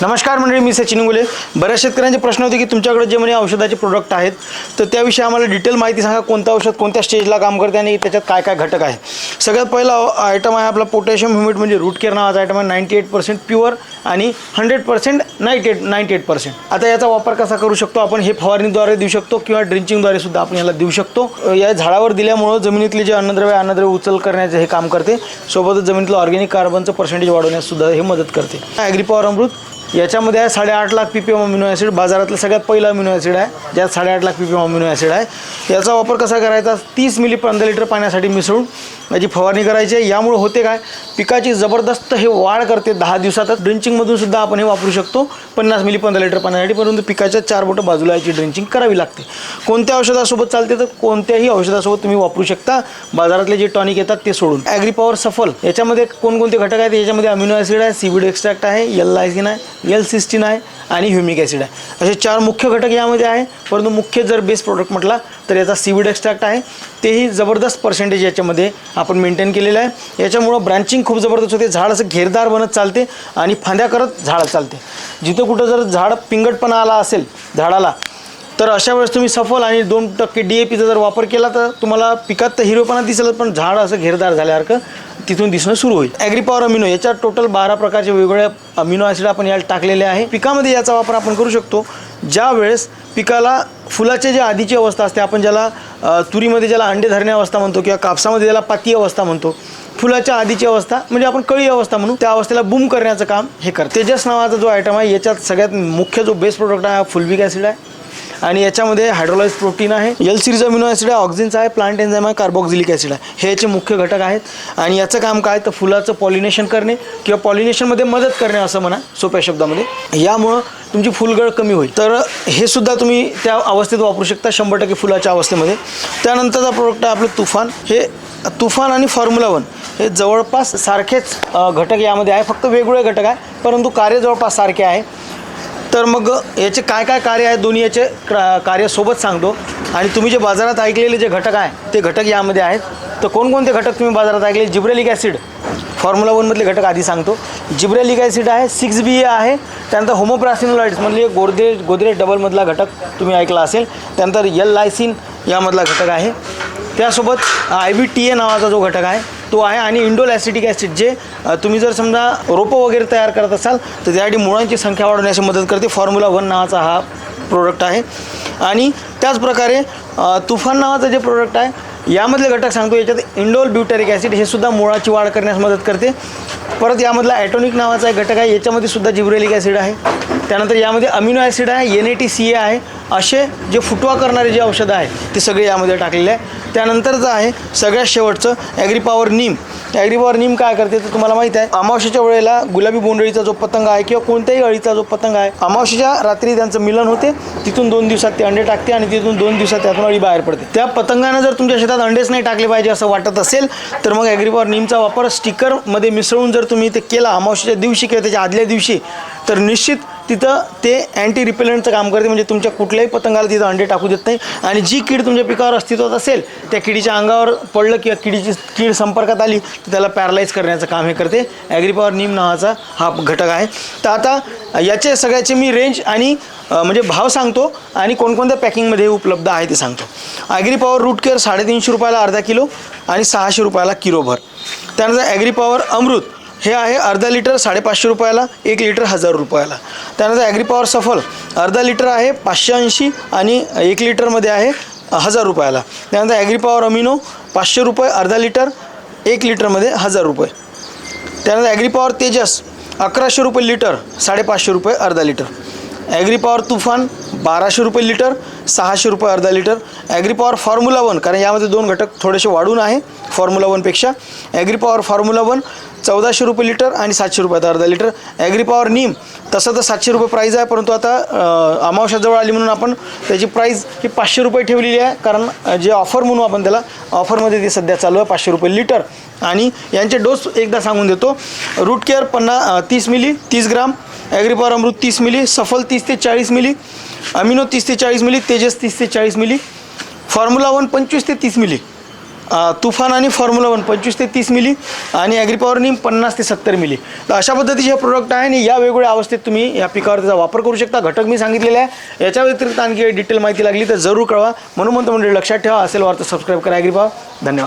नमस्कार मंडळी मी सचिन गुले बऱ्याच शेतकऱ्यांचे प्रश्न होते की तुमच्याकडे जे म्हणजे औषधाचे प्रोडक्ट आहेत तर त्याविषयी आम्हाला डिटेल माहिती सांगा कोणतं औषध कोणत्या स्टेजला काम करते आणि त्याच्यात काय काय घटक आहे सगळ्यात पहिला आयटम आहे आपला पोटॅशियम ह्युमिड म्हणजे रूट केअर नावाचा आयटम आहे नाईन्टी एट पर्सेंट प्युअर आणि hundred percent ninety eight ninety eight percent आता याचा वापर कसा करू शकतो? आपण हे फवारणीद्वारे देऊ शकतो किंवा ड्रिंचिंगद्वारे सुद्धा आपण याला देऊ शकतो. या झाडावर दिल्यामुळं जमिनीतले जे अन्नद्रव्य अन्नद्रव्य उचल करण्याचे हे काम करते. सोबतच जमिनीतलं ऑर्गॅनिक कार्बनचं पर्सेंटेज वाढवण्यास सुद्धा हे मदत करते. ॲग्रीपॉवर अमृत याच्यामध्ये आहे साडेआठ lakh P P M amino acid. बाजारातलं सगळ्यात पहिलं अमिनो ॲसिड आहे ज्यात साडेआठ lakh P P M amino acid आहे. याचा वापर कसा करायचा? तीस मिली पंधरा लिटर पाण्यासाठी मिसळून याची फवारणी करायची आहे. यामुळे होते काय? पिकाची जबरदस्त हे वाढ करते दहा दिवसातच. ड्रिंचिंगमधून सुद्धा आपण हे वापरू शकतो. पन्नास मिली पंधरा लिटर पाण्यासाठी. परंतु पिकाच्या चार बोटं बाजूला याची ड्रिंचिंग करावी लागते. कोणत्या औषधासोबत चालते तर कोणत्याही औषधासोबत तुम्ही वापरू शकता. बाजारातले जे टॉनिक येतात ते सोडून. ॲग्री पॉवर सफल. याच्यामध्ये कोणकोणते घटक आहेत? याच्यामध्ये अमिनो ॲसिड आहे सीविड एक्स्ट्रॅक्ट आहे एल लायसिन आहे एल सिस्टीन आहे आणि ह्युमिक ॲसिड आहे. असे चार मुख्य घटक यामध्ये आहे. परंतु मुख्य जर बेस प्रोडक्ट म्हटला तर याचा सीविड एक्स्ट्रॅक्ट आहे. तेही जबरदस्त पर्सेंटेज याच्यामध्ये आपण मेंटेन केलेलं आहे. याच्यामुळं ब्रँचिंग खूप जबरदस्त होते. झाड असं घेरदार बनत चालते आणि फांद्या करत झाड चालते. जिथं कुठं जर झाड पिंगटपणा आला असेल झाडाला तर अशा वेळेस तुम्ही सफल आणि दोन टक्के डी ए पीचा जर वापर केला तर तुम्हाला पिकात तर हिरोपणा दिसेल पण झाड असं घेरदार झाल्यासारखं तिथून दिसणं सुरू होईल. ॲग्रीपॉवर अमिनो याच्यात टोटल बारा प्रकारचे वेगवेगळ्या अमिनो ॲसिड आपण याला टाकलेले आहे. पिकामध्ये याचा वापर आपण करू शकतो. ज्या वेळेस पिकाला फुलाच्या जे आधीची अवस्था असते आपण ज्याला तुरीमध्ये ज्याला अंडे धरणे अवस्था म्हणतो किंवा कापसामध्ये ज्याला पाती अवस्था म्हणतो फुलाच्या आधीची अवस्था म्हणजे आपण कळी अवस्था म्हणू त्या अवस्थेला बूम करण्याचं काम हे करतं. तेजस नावाचा जो आयटम आहे याच्यात सगळ्यात मुख्य जो बेस्ट प्रोडक्ट आहे हा फुलबिक ॲसिड आहे. आणि याच्यामध्ये हायड्रोलाइज प्रोटीन आहे. एल सिरीज अमिनो ॲसिड आहे ऑक्झिन्स आहे प्लांट एन्झाईम आहे कार्बोक्झिलिक ॲसिड आहे. हे याचे मुख्य घटक आहेत. आणि याचं काम काय? तर फुलाचं पॉलिनेशन करणे किंवा पॉलिनेशनमध्ये मदत करणे असं म्हणा सोप्या शब्दामध्ये. यामुळं तुमची फुलगळ कमी होईल. तर हे सुद्धा तुम्ही त्या अवस्थेत वापरू शकता शंभर टक्के फुलाच्या अवस्थेमध्ये. त्यानंतरचा प्रोडक्ट आहे आपलं तुफान. हे तुफान आणि फॉर्म्युला वन हे जवळपास सारखेच घटक यामध्ये आहे. फक्त वेगवेगळे घटक आहे परंतु कार्य जवळपास सारखे आहे. तर मग याचे काय काय कार्य आहे? दोन्ही याचे क्रा- कार्य सोबत सांगतो. आणि तुम्ही जे बाजारात ऐकलेले जे घटक आहे ते घटक यामध्ये आहेत. तर कोणकोणते घटक तुम्ही बाजारात ऐकले? जिब्रेलिक ॲसिड फॉर्म्युला वनमधले घटक आधी सांगतो. जिब्रेलिक ॲसिड आहे सिक्स बी ए आहे. त्यानंतर होमोप्रासिनोलाइट्स म्हणजे गोदरेज गोदरेज डबलमधला घटक तुम्ही ऐकला असेल. त्यानंतर यल लायसिन यामधला घटक आहे. त्यासोबत आय व्ही टी ए नावाचा जो घटक आहे तो आहे. आणि इंडोल ॲसिटिक ॲसिड जे तुम्ही जर समजा रोपं वगैरे तयार करत असाल तर त्यासाठी मुळांची संख्या वाढवण्यास मदत करते. फॉर्म्युला वन नावाचा हा प्रोडक्ट आहे. आणि त्याचप्रकारे तुफान नावाचं जे प्रोडक्ट आहे यामधले घटक सांगतो. याच्यात इंडोल ब्युटॅरिक ॲसिड हे सुद्धा मुळाची वाढ करण्यास मदत करते. परत यामधला ॲटोनिक नावाचा एक घटक आहे. याच्यामध्ये सुद्धा जिब्रेलिक ॲसिड आहे. त्यानंतर यामध्ये अमिनो ॲसिड आहे N A T C A आहे. असे जे फुटवा करणारे जे औषधं आहे ते सगळे यामध्ये टाकलेले आहे. त्यानंतरचं आहे सगळ्यात शेवटचं ॲग्रीपावर नीम ॲग्रिपॉवर नीम काय करते तर तुम्हाला माहीत आहे. अमावश्याच्या वेळेला गुलाबी बोंडळीचा जो पतंग आहे किंवा कोणत्याही अळीचा जो पतंग आहे अमावश्याच्या रात्री त्यांचं मिलन होते. तिथून दोन दिवसात ते अंडे टाकते आणि तिथून दोन दिवसात त्यातून अळी बाहेर पडते. त्या पतंगानं जर तुमच्या शेतात अंडेच नाही टाकले पाहिजे असं वाटत असेल तर मग ॲग्रिपॉवर नीमचा वापर स्टिकरमध्ये मिसळून जर तुम्ही ते केला अमावश्याच्या दिवशी किंवा त्याच्या आदल्या दिवशी तर निश्चित तिथं ते अँटी रिपेलंटचं काम करते म्हणजे तुमच्या कुठल्याही पतंगाला तिथं अंडे टाकू देत नाही. आणि जी कीड तुमच्या पिकावर अस्तित्वात असेल त्या किडीच्या अंगावर पडलं किंवा किडीची कीड संपर्कात आली तर त्याला पॅरलाईज करण्याचं काम हे करते. ॲग्रीपॉवर नीम नावाचा हा घटक आहे. तर आता याचे सगळ्याचे मी रेंज आणि म्हणजे भाव सांगतो आणि कोणकोणत्या पॅकिंगमध्ये उपलब्ध आहे ते सांगतो. ॲग्रीपॉवर रूट केअर साडेतीनशे रुपयाला अर्धा किलो आणि सहाशे रुपयाला किलोभर त्यानंतर ॲग्रीपॉवर अमृत हे आहे अर्धा लिटर साडेपाचशे रुपयाला एक लिटर हजार रुपयाला. त्यानंतर ॲग्रीपॉवर सफल अर्धा लिटर आहे पाचशे ऐंशी आणि एक लिटरमध्ये आहे हजार रुपयाला. त्यानंतर ॲग्रीपॉवर अमिनो पाचशे रुपये अर्धा लिटर एक लिटरमध्ये हजार रुपये. त्यानंतर ॲग्रीपॉवर तेजस अकराशे रुपये लिटर साडेपाचशे रुपये अर्धा लिटर. ॲग्रीपॉवर तुफान बाराशे रुपये लिटर सहाशे रुपये अर्धा लिटर. ॲग्रीपॉवर फॉर्म्युला वन कारण यामध्ये दोन घटक थोडेसे वाढून आहे फॉर्म्युला वनपेक्षा ॲग्रीपॉवर फॉर्म्युला वन चौदाशे रुपये लिटर आणि सातशे रुपयाचा अर्धा लिटर. ॲग्रीपॉवर नीम तसं तर सातशे रुपये प्राईज आहे परंतु आता अमावश्याजवळ आली म्हणून आपण त्याची प्राईज ही पाचशे रुपये ठेवलेली आहे. कारण जे ऑफर म्हणू आपण त्याला ऑफरमध्ये ते सध्या चालू आहे पाचशे रुपये लिटर आणि यांचे डोस एकदा सांगून देतो. रूट केअर पन्ना तीस मिली तीस ग्राम. ॲग्रिपॉवर अमृत तीस मिली सफल तीस ते चाळीस मिली अमिनो तीस ते चाळीस मिली तेजस तीस ते चाळीस मिली फॉर्म्युला वन पंचवीस ते तीस मिली अ, तुफान आणि फॉर्म्युला वन पंचवीस ते तीस मिली आणि ॲग्रीपॉवरनी पन्नास ते सत्तर मिली. तर अशा पद्धतीचे हे प्रोडक्ट आहे आणि या वेगवेगळ्या अवस्थेत तुम्ही या पिकावर त्याचा वापर करू शकता. घटक मी सांगितलेले आहे. याच्या व्यतिरिक्त आणखी डिटेल माहिती लागली तर जरूर कळवा. म्हणून म्हणतो म्हणजे लक्षात ठेवा. असेल वार्ता सबस्क्राईब करा. ॲग्रीपॉवर धन्यवाद.